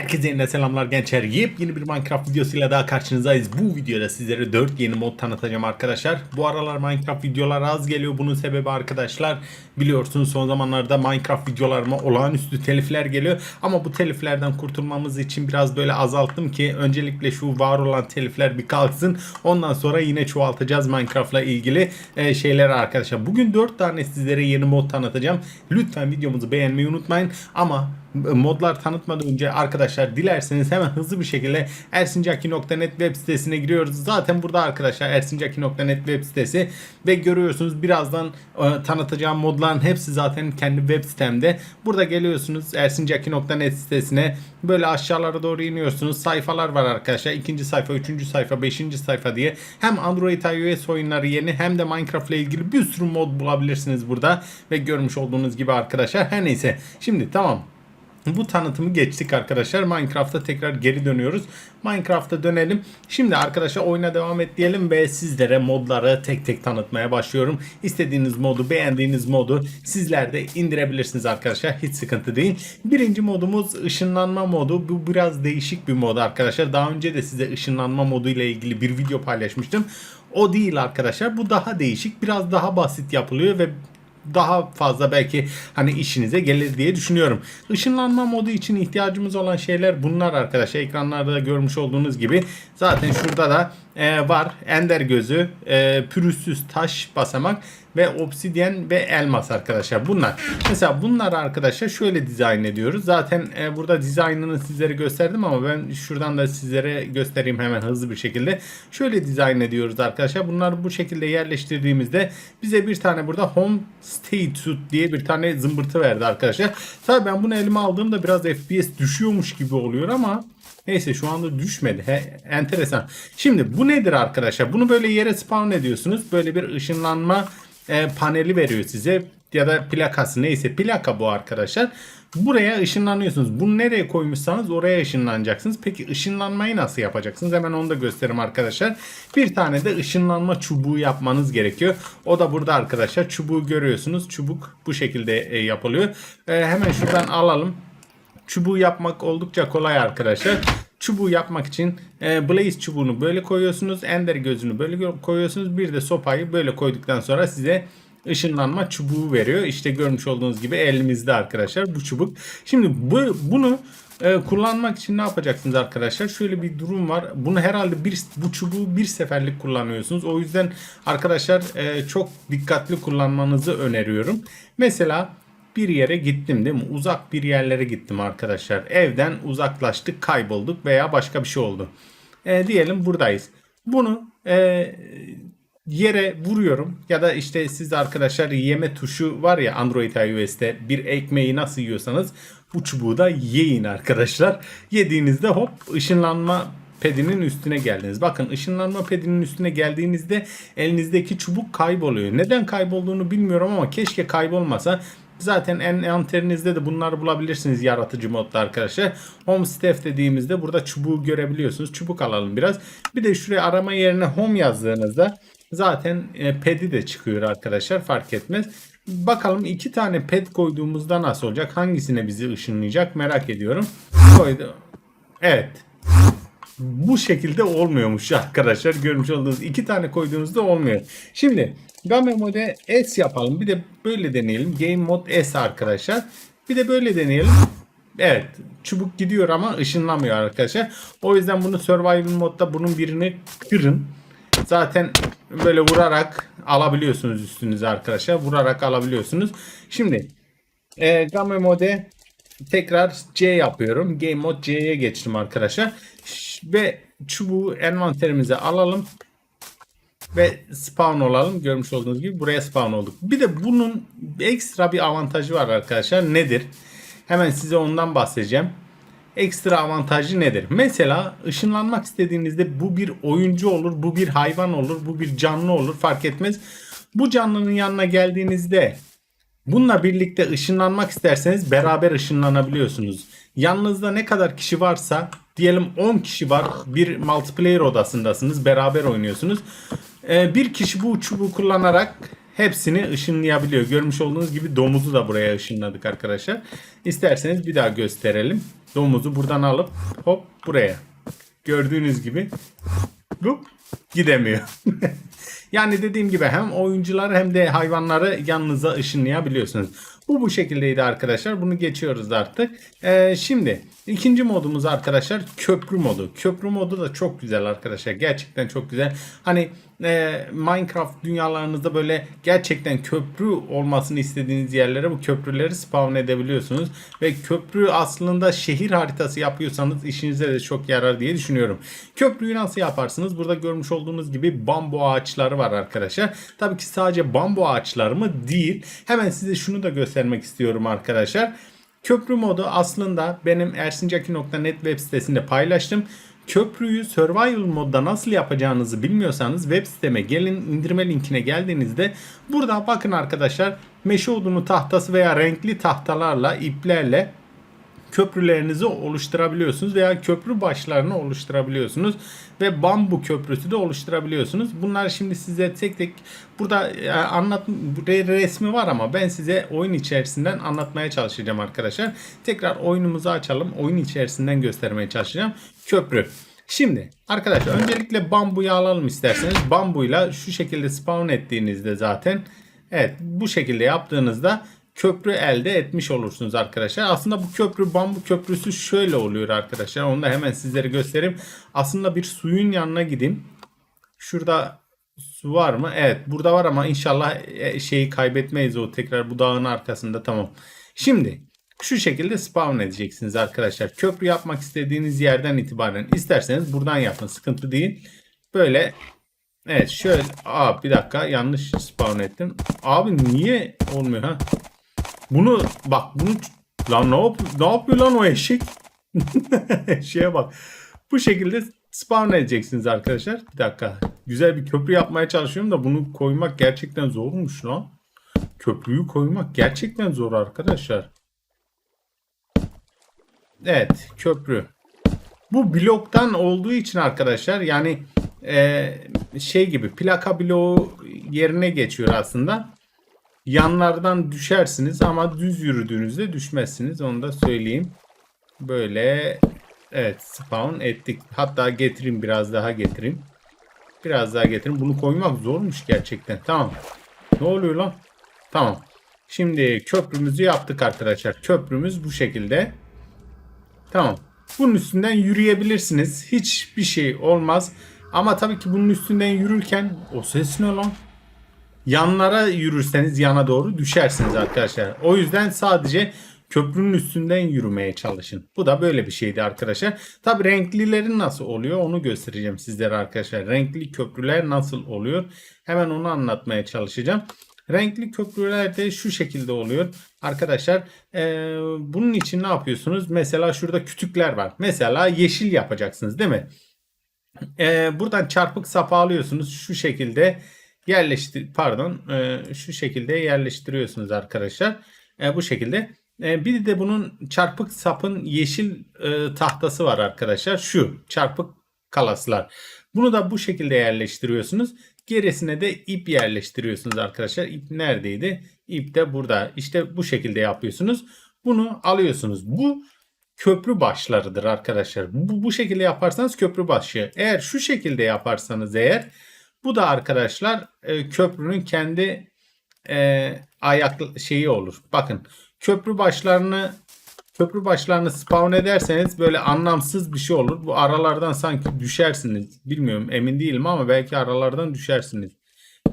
Herkese yeniden selamlar gençler. Yepyeni bir Minecraft videosuyla daha karşınızdayız. Bu videoda sizlere 4 yeni mod tanıtacağım arkadaşlar. Bu aralar Minecraft videoları az geliyor. Bunun sebebi arkadaşlar biliyorsunuz son zamanlarda Minecraft videolarıma olağanüstü telifler geliyor. Ama bu teliflerden kurtulmamız için biraz böyle azalttım ki öncelikle şu var olan telifler bir kalksın. Ondan sonra yine çoğaltacağız Minecraft'la ilgili e, şeyleri arkadaşlar. Bugün 4 tane sizlere yeni mod tanıtacağım. Lütfen videomuzu beğenmeyi unutmayın. Ama modlar tanıtmadan önce arkadaşlar dilerseniz hemen hızlı bir şekilde ersincaki.net web sitesine giriyoruz. Zaten burada arkadaşlar ersincaki.net web sitesi ve görüyorsunuz birazdan e, tanıtacağım modların hepsi zaten kendi web sitemde. Burada geliyorsunuz ersincaki.net sitesine böyle aşağılara doğru iniyorsunuz. Sayfalar var arkadaşlar. İkinci sayfa, üçüncü sayfa, beşinci sayfa diye hem Android iOS oyunları yeni hem de Minecraft ile ilgili bir sürü mod bulabilirsiniz burada ve görmüş olduğunuz gibi arkadaşlar. Her neyse. Şimdi tamam. Bu tanıtımı geçtik arkadaşlar. Minecraft'a tekrar geri dönüyoruz. Minecraft'a dönelim. Şimdi arkadaşlar oyuna devam et diyelim ve sizlere modları tek tek tanıtmaya başlıyorum. İstediğiniz modu, beğendiğiniz modu sizler de indirebilirsiniz arkadaşlar. Hiç sıkıntı değil. Birinci modumuz ışınlanma modu. Bu biraz değişik bir mod arkadaşlar. Daha önce de size ışınlanma modu ile ilgili bir video paylaşmıştım. O değil arkadaşlar. Bu daha değişik. Biraz daha basit yapılıyor ve daha fazla belki hani işinize gelir diye düşünüyorum. Işınlanma modu için ihtiyacımız olan şeyler bunlar arkadaşlar. Ekranlarda da görmüş olduğunuz gibi zaten şurada da e, var. Ender gözü, e, pürüzsüz taş basamak ve obsidyen ve elmas arkadaşlar. Bunlar. Mesela bunlar arkadaşlar şöyle dizayn ediyoruz. Zaten e, burada dizaynını sizlere gösterdim ama ben şuradan da sizlere göstereyim hemen hızlı bir şekilde. Şöyle dizayn ediyoruz arkadaşlar. Bunları bu şekilde yerleştirdiğimizde bize bir tane burada home stay suit diye bir tane zımbırtı verdi arkadaşlar. Tabii ben bunu elime aldığımda biraz FPS düşüyormuş gibi oluyor ama Neyse şu anda düşmedi. He, enteresan. Şimdi bu nedir arkadaşlar? Bunu böyle yere spawn ediyorsunuz. Böyle bir ışınlanma e, paneli veriyor size. Ya da plakası neyse plaka bu arkadaşlar. Buraya ışınlanıyorsunuz. Bunu nereye koymuşsanız oraya ışınlanacaksınız. Peki ışınlanmayı nasıl yapacaksınız? Hemen onu da göstereyim arkadaşlar. Bir tane de ışınlanma çubuğu yapmanız gerekiyor. O da burada arkadaşlar. Çubuğu görüyorsunuz. Çubuk bu şekilde e, yapılıyor. E, hemen şuradan alalım. Çubuğu yapmak oldukça kolay arkadaşlar. Çubuğu yapmak için e, Blaze çubuğunu böyle koyuyorsunuz. Ender gözünü böyle koyuyorsunuz. Bir de sopayı böyle koyduktan sonra size ışınlanma çubuğu veriyor. İşte görmüş olduğunuz gibi elimizde arkadaşlar bu çubuk. Şimdi bu, bunu e, kullanmak için ne yapacaksınız arkadaşlar? Şöyle bir durum var. Bunu herhalde bir bu çubuğu bir seferlik kullanıyorsunuz. O yüzden arkadaşlar e, çok dikkatli kullanmanızı öneriyorum. Mesela bir yere gittim değil mi? Uzak bir yerlere gittim arkadaşlar. Evden uzaklaştık, kaybolduk veya başka bir şey oldu. E, diyelim buradayız. Bunu e, yere vuruyorum ya da işte siz arkadaşlar yeme tuşu var ya Android iOS'te bir ekmeği nasıl yiyorsanız bu çubuğu da yiyin arkadaşlar. Yediğinizde hop ışınlanma pedinin üstüne geldiniz. Bakın ışınlanma pedinin üstüne geldiğinizde elinizdeki çubuk kayboluyor. Neden kaybolduğunu bilmiyorum ama keşke kaybolmasa. Zaten envanterinizde de bunları bulabilirsiniz yaratıcı modda arkadaşlar. Home Staff dediğimizde burada çubuğu görebiliyorsunuz. Çubuk alalım biraz. Bir de şuraya arama yerine home yazdığınızda zaten e, ped'i de çıkıyor arkadaşlar fark etmez. Bakalım iki tane ped koyduğumuzda nasıl olacak? Hangisine bizi ışınlayacak merak ediyorum. Koydu. Evet. Bu şekilde olmuyormuş arkadaşlar. Görmüş olduğunuz iki tane koyduğunuzda olmuyor. Şimdi Game Mode S yapalım. Bir de böyle deneyelim. Game Mode S arkadaşlar. Bir de böyle deneyelim. Evet. Çubuk gidiyor ama ışınlamıyor arkadaşlar. O yüzden bunu Survival modda bunun birini kırın. Zaten böyle vurarak alabiliyorsunuz üstünüze arkadaşlar. Vurarak alabiliyorsunuz. Şimdi e, Game Mode tekrar C yapıyorum. Game Mode C'ye geçtim arkadaşlar. Ve çubuğu envanterimize alalım ve spawn olalım. Görmüş olduğunuz gibi buraya spawn olduk. Bir de bunun ekstra bir avantajı var arkadaşlar. Nedir? Hemen size ondan bahsedeceğim. Ekstra avantajı nedir? Mesela ışınlanmak istediğinizde bu bir oyuncu olur, bu bir hayvan olur, bu bir canlı olur fark etmez. Bu canlının yanına geldiğinizde bununla birlikte ışınlanmak isterseniz beraber ışınlanabiliyorsunuz. Yanınızda ne kadar kişi varsa diyelim 10 kişi var bir multiplayer odasındasınız beraber oynuyorsunuz. Ee, bir kişi bu çubuğu kullanarak hepsini ışınlayabiliyor. Görmüş olduğunuz gibi domuzu da buraya ışınladık arkadaşlar. İsterseniz bir daha gösterelim. Domuzu buradan alıp hop buraya. Gördüğünüz gibi bu gidemiyor. yani dediğim gibi hem oyuncuları hem de hayvanları yanınıza ışınlayabiliyorsunuz. Bu bu şekildeydi arkadaşlar. Bunu geçiyoruz artık. Ee, şimdi ikinci modumuz arkadaşlar köprü modu. Köprü modu da çok güzel arkadaşlar. Gerçekten çok güzel. Hani e, Minecraft dünyalarınızda böyle gerçekten köprü olmasını istediğiniz yerlere bu köprüleri spawn edebiliyorsunuz. Ve köprü aslında şehir haritası yapıyorsanız işinize de çok yarar diye düşünüyorum. Köprüyü nasıl yaparsınız? Burada görmüş olduğunuz gibi bambu ağaçları var arkadaşlar. Tabii ki sadece bambu ağaçları mı? Değil. Hemen size şunu da göstermek istiyorum arkadaşlar. Köprü modu aslında benim ersincaki.net web sitesinde paylaştım. Köprüyü survival modda nasıl yapacağınızı bilmiyorsanız web siteme gelin indirme linkine geldiğinizde burada bakın arkadaşlar meşe odunu tahtası veya renkli tahtalarla iplerle köprülerinizi oluşturabiliyorsunuz veya köprü başlarını oluşturabiliyorsunuz ve bambu köprüsü de oluşturabiliyorsunuz. Bunlar şimdi size tek tek burada e, anlat re- resmi var ama ben size oyun içerisinden anlatmaya çalışacağım arkadaşlar. Tekrar oyunumuzu açalım. Oyun içerisinden göstermeye çalışacağım. Köprü. Şimdi arkadaşlar öncelikle bambuyu alalım isterseniz. Bambuyla şu şekilde spawn ettiğinizde zaten evet bu şekilde yaptığınızda köprü elde etmiş olursunuz arkadaşlar. Aslında bu köprü bambu köprüsü şöyle oluyor arkadaşlar. Onu da hemen sizlere göstereyim. Aslında bir suyun yanına gideyim. Şurada su var mı? Evet burada var ama inşallah e, şeyi kaybetmeyiz o tekrar bu dağın arkasında tamam. Şimdi şu şekilde spawn edeceksiniz arkadaşlar. Köprü yapmak istediğiniz yerden itibaren isterseniz buradan yapın. Sıkıntı değil. Böyle Evet şöyle. Aa bir dakika yanlış spawn ettim. Abi niye olmuyor ha? Bunu bak bunu lan ne, yap ne yapıyor lan o eşek? Şeye bak. Bu şekilde spawn edeceksiniz arkadaşlar. Bir dakika. Güzel bir köprü yapmaya çalışıyorum da bunu koymak gerçekten zormuş lan. Köprüyü koymak gerçekten zor arkadaşlar. Evet köprü. Bu bloktan olduğu için arkadaşlar yani e, şey gibi plaka bloğu yerine geçiyor aslında. Yanlardan düşersiniz ama düz yürüdüğünüzde düşmezsiniz. Onu da söyleyeyim. Böyle evet spawn ettik. Hatta getireyim biraz daha getireyim. Biraz daha getireyim. Bunu koymak zormuş gerçekten. Tamam. Ne oluyor lan? Tamam. Şimdi köprümüzü yaptık arkadaşlar. Köprümüz bu şekilde. Tamam. Bunun üstünden yürüyebilirsiniz. Hiçbir şey olmaz. Ama tabii ki bunun üstünden yürürken o ses ne lan? Yanlara yürürseniz yana doğru düşersiniz arkadaşlar. O yüzden sadece köprünün üstünden yürümeye çalışın. Bu da böyle bir şeydi arkadaşlar. Tabi renklilerin nasıl oluyor onu göstereceğim sizlere arkadaşlar. Renkli köprüler nasıl oluyor? Hemen onu anlatmaya çalışacağım. Renkli köprüler de şu şekilde oluyor. Arkadaşlar e, bunun için ne yapıyorsunuz? Mesela şurada kütükler var. Mesela yeşil yapacaksınız değil mi? E, buradan çarpık sapı alıyorsunuz. Şu şekilde yerleştir pardon e, şu şekilde yerleştiriyorsunuz arkadaşlar. E, bu şekilde. E, bir de bunun çarpık sapın yeşil e, tahtası var arkadaşlar. Şu çarpık kalaslar. Bunu da bu şekilde yerleştiriyorsunuz. Gerisine de ip yerleştiriyorsunuz arkadaşlar. İp neredeydi? İp de burada. İşte bu şekilde yapıyorsunuz. Bunu alıyorsunuz. Bu köprü başlarıdır arkadaşlar. Bu, bu şekilde yaparsanız köprü başı. Eğer şu şekilde yaparsanız eğer bu da arkadaşlar e, köprünün kendi e, ayak şeyi olur. Bakın köprü başlarını köprü başlarını spawn ederseniz böyle anlamsız bir şey olur. Bu aralardan sanki düşersiniz. Bilmiyorum emin değilim ama belki aralardan düşersiniz.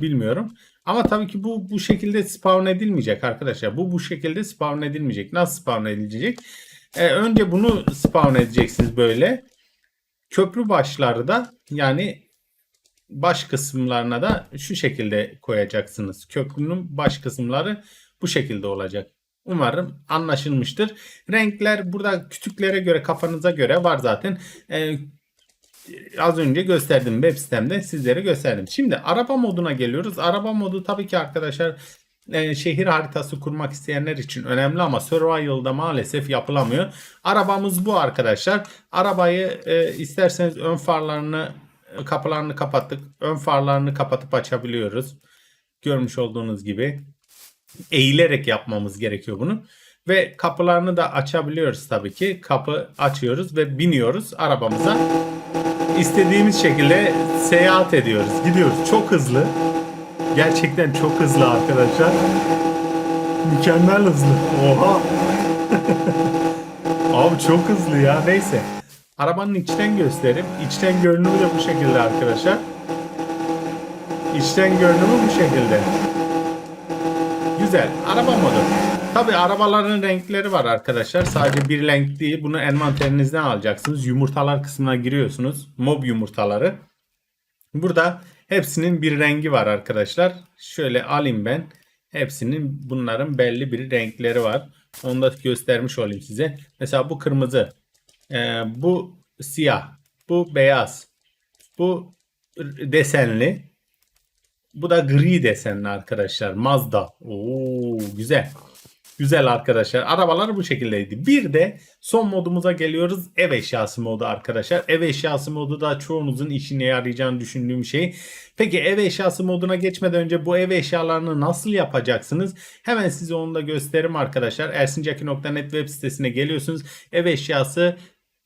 Bilmiyorum. Ama tabii ki bu bu şekilde spawn edilmeyecek arkadaşlar. Bu bu şekilde spawn edilmeyecek. Nasıl spawn edilecek? Ee, önce bunu spawn edeceksiniz böyle. Köprü başları da yani baş kısımlarına da şu şekilde koyacaksınız. Köprünün baş kısımları bu şekilde olacak. Umarım anlaşılmıştır. Renkler burada kütüklere göre kafanıza göre var zaten. Ee, az önce gösterdim web sitemde sizlere gösterdim. Şimdi araba moduna geliyoruz. Araba modu tabii ki arkadaşlar e, şehir haritası kurmak isteyenler için önemli ama Survival'da maalesef yapılamıyor. Arabamız bu arkadaşlar. Arabayı e, isterseniz ön farlarını kapılarını kapattık. Ön farlarını kapatıp açabiliyoruz. Görmüş olduğunuz gibi eğilerek yapmamız gerekiyor bunu. Ve kapılarını da açabiliyoruz tabii ki. Kapı açıyoruz ve biniyoruz arabamıza. İstediğimiz şekilde seyahat ediyoruz. Gidiyoruz. Çok hızlı. Gerçekten çok hızlı arkadaşlar. Mükemmel hızlı. Oha. Abi çok hızlı ya. Neyse. Arabanın içten göstereyim. İçten görünümü de bu şekilde arkadaşlar. İçten görünümü bu şekilde. Güzel. Araba modu. Tabi arabaların renkleri var arkadaşlar. Sadece bir renk değil. Bunu envanterinizden alacaksınız. Yumurtalar kısmına giriyorsunuz. Mob yumurtaları. Burada hepsinin bir rengi var arkadaşlar. Şöyle alayım ben. Hepsinin bunların belli bir renkleri var. Onu da göstermiş olayım size. Mesela bu kırmızı. Ee, bu siyah. Bu beyaz. Bu desenli. Bu da gri desenli arkadaşlar. Mazda. Oo güzel. Güzel arkadaşlar. Arabalar bu şekildeydi. Bir de son modumuza geliyoruz. Ev eşyası modu arkadaşlar. Ev eşyası modu da çoğunuzun işine yarayacağını düşündüğüm şey. Peki ev eşyası moduna geçmeden önce bu ev eşyalarını nasıl yapacaksınız? Hemen size onu da gösteririm arkadaşlar. ersincaki.net web sitesine geliyorsunuz. Ev eşyası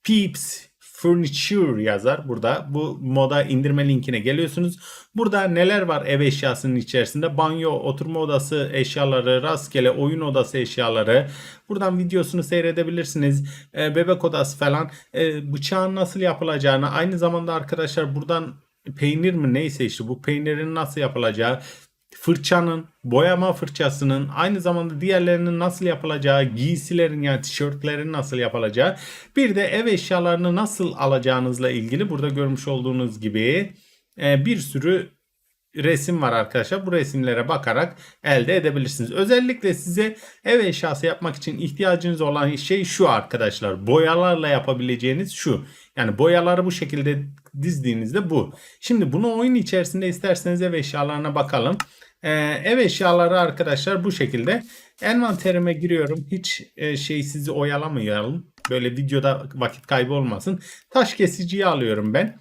Peeps Furniture yazar burada. Bu moda indirme linkine geliyorsunuz. Burada neler var ev eşyasının içerisinde? Banyo, oturma odası eşyaları, rastgele oyun odası eşyaları. Buradan videosunu seyredebilirsiniz. Ee, bebek odası falan. Ee, bıçağın nasıl yapılacağını. Aynı zamanda arkadaşlar buradan peynir mi neyse işte bu peynirin nasıl yapılacağı fırçanın, boyama fırçasının, aynı zamanda diğerlerinin nasıl yapılacağı, giysilerin yani tişörtlerin nasıl yapılacağı, bir de ev eşyalarını nasıl alacağınızla ilgili burada görmüş olduğunuz gibi e, bir sürü resim var arkadaşlar. Bu resimlere bakarak elde edebilirsiniz. Özellikle size ev eşyası yapmak için ihtiyacınız olan şey şu arkadaşlar. Boyalarla yapabileceğiniz şu. Yani boyaları bu şekilde dizdiğinizde bu. Şimdi bunu oyun içerisinde isterseniz ev eşyalarına bakalım. Ee, ev eşyaları arkadaşlar bu şekilde. Envanterime giriyorum. Hiç e, şey sizi oyalamayalım. Böyle videoda vakit kaybı olmasın. Taş kesiciyi alıyorum ben.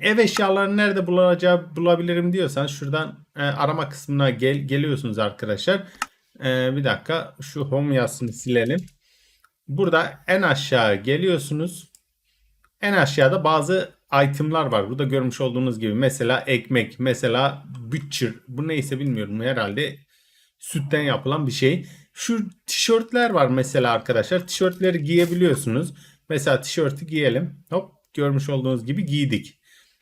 Ev eşyalarını nerede bulacağı bulabilirim diyorsan şuradan e, arama kısmına gel, geliyorsunuz arkadaşlar. E, bir dakika şu home yazısını silelim. Burada en aşağı geliyorsunuz. En aşağıda bazı itemlar var. Burada görmüş olduğunuz gibi mesela ekmek, mesela butcher. Bu neyse bilmiyorum herhalde sütten yapılan bir şey. Şu tişörtler var mesela arkadaşlar. Tişörtleri giyebiliyorsunuz. Mesela tişörtü giyelim. Hop görmüş olduğunuz gibi giydik.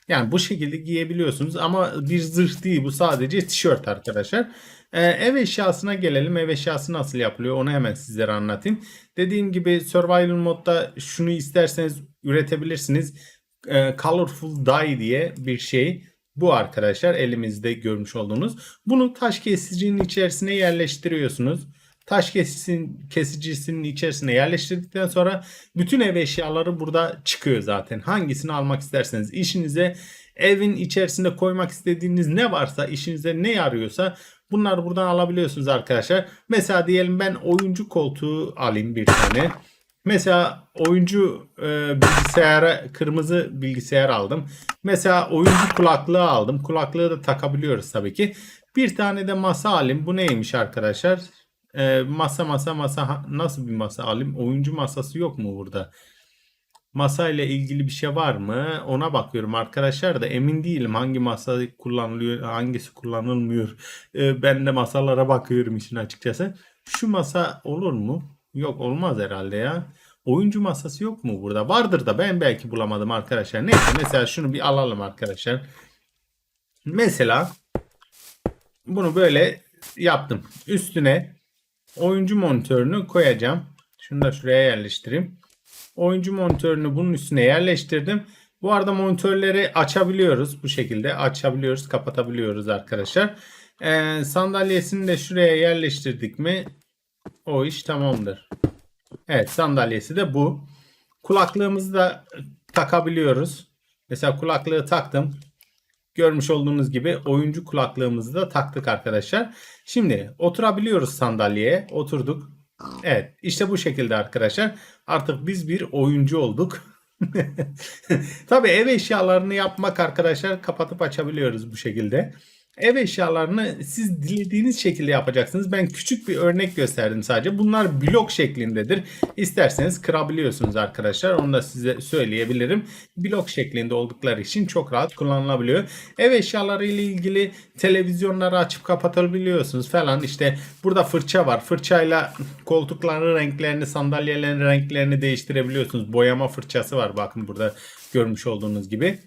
Yani bu şekilde giyebiliyorsunuz ama bir zırh değil bu sadece tişört arkadaşlar. Ee, ev eşyasına gelelim. Ev eşyası nasıl yapılıyor onu hemen sizlere anlatayım. Dediğim gibi survival modda şunu isterseniz üretebilirsiniz. Ee, colorful dye diye bir şey. Bu arkadaşlar elimizde görmüş olduğunuz. Bunu taş kesicinin içerisine yerleştiriyorsunuz. Taş kesicisinin, kesicisinin içerisine yerleştirdikten sonra bütün ev eşyaları burada çıkıyor zaten. Hangisini almak isterseniz işinize evin içerisinde koymak istediğiniz ne varsa işinize ne yarıyorsa bunları buradan alabiliyorsunuz arkadaşlar. Mesela diyelim ben oyuncu koltuğu alayım bir tane. Mesela oyuncu e, bilgisayara kırmızı bilgisayar aldım. Mesela oyuncu kulaklığı aldım. Kulaklığı da takabiliyoruz tabii ki. Bir tane de masa alayım. Bu neymiş arkadaşlar? E, masa masa masa nasıl bir masa alayım? Oyuncu masası yok mu burada? Masa ile ilgili bir şey var mı? Ona bakıyorum arkadaşlar da emin değilim hangi masa kullanılıyor, hangisi kullanılmıyor. E, ben de masalara bakıyorum işin açıkçası. Şu masa olur mu? Yok olmaz herhalde ya. Oyuncu masası yok mu burada? Vardır da ben belki bulamadım arkadaşlar. Neyse mesela şunu bir alalım arkadaşlar. Mesela bunu böyle yaptım. Üstüne oyuncu monitörünü koyacağım. Şunu da şuraya yerleştireyim. Oyuncu monitörünü bunun üstüne yerleştirdim. Bu arada monitörleri açabiliyoruz. Bu şekilde açabiliyoruz, kapatabiliyoruz arkadaşlar. Ee, sandalyesini de şuraya yerleştirdik mi o iş tamamdır. Evet sandalyesi de bu. Kulaklığımızı da takabiliyoruz. Mesela kulaklığı taktım. Görmüş olduğunuz gibi oyuncu kulaklığımızı da taktık arkadaşlar. Şimdi oturabiliyoruz sandalyeye. Oturduk. Evet işte bu şekilde arkadaşlar. Artık biz bir oyuncu olduk. Tabii ev eşyalarını yapmak arkadaşlar kapatıp açabiliyoruz bu şekilde. Ev eşyalarını siz dilediğiniz şekilde yapacaksınız. Ben küçük bir örnek gösterdim sadece. Bunlar blok şeklindedir. İsterseniz kırabiliyorsunuz arkadaşlar. Onu da size söyleyebilirim. Blok şeklinde oldukları için çok rahat kullanılabiliyor. Ev eşyaları ile ilgili televizyonları açıp kapatabiliyorsunuz falan. İşte burada fırça var. Fırçayla koltukların renklerini, sandalyelerin renklerini değiştirebiliyorsunuz. Boyama fırçası var. Bakın burada görmüş olduğunuz gibi.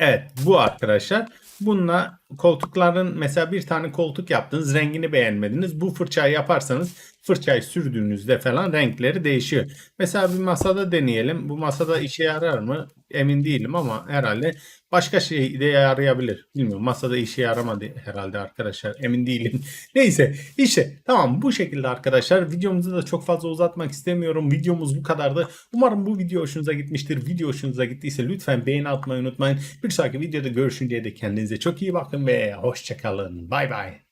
Evet bu arkadaşlar. Bununla koltukların mesela bir tane koltuk yaptınız rengini beğenmediniz. Bu fırçayı yaparsanız fırçayı sürdüğünüzde falan renkleri değişiyor. Mesela bir masada deneyelim. Bu masada işe yarar mı? Emin değilim ama herhalde başka şey de yarayabilir. Bilmiyorum masada işe yaramadı herhalde arkadaşlar. Emin değilim. Neyse işte tamam bu şekilde arkadaşlar. Videomuzu da çok fazla uzatmak istemiyorum. Videomuz bu kadardı. Umarım bu video hoşunuza gitmiştir. Video hoşunuza gittiyse lütfen beğeni atmayı unutmayın. Bir sonraki videoda görüşünceye de kendinize çok iyi bakın ve hoşçakalın. Bay bay.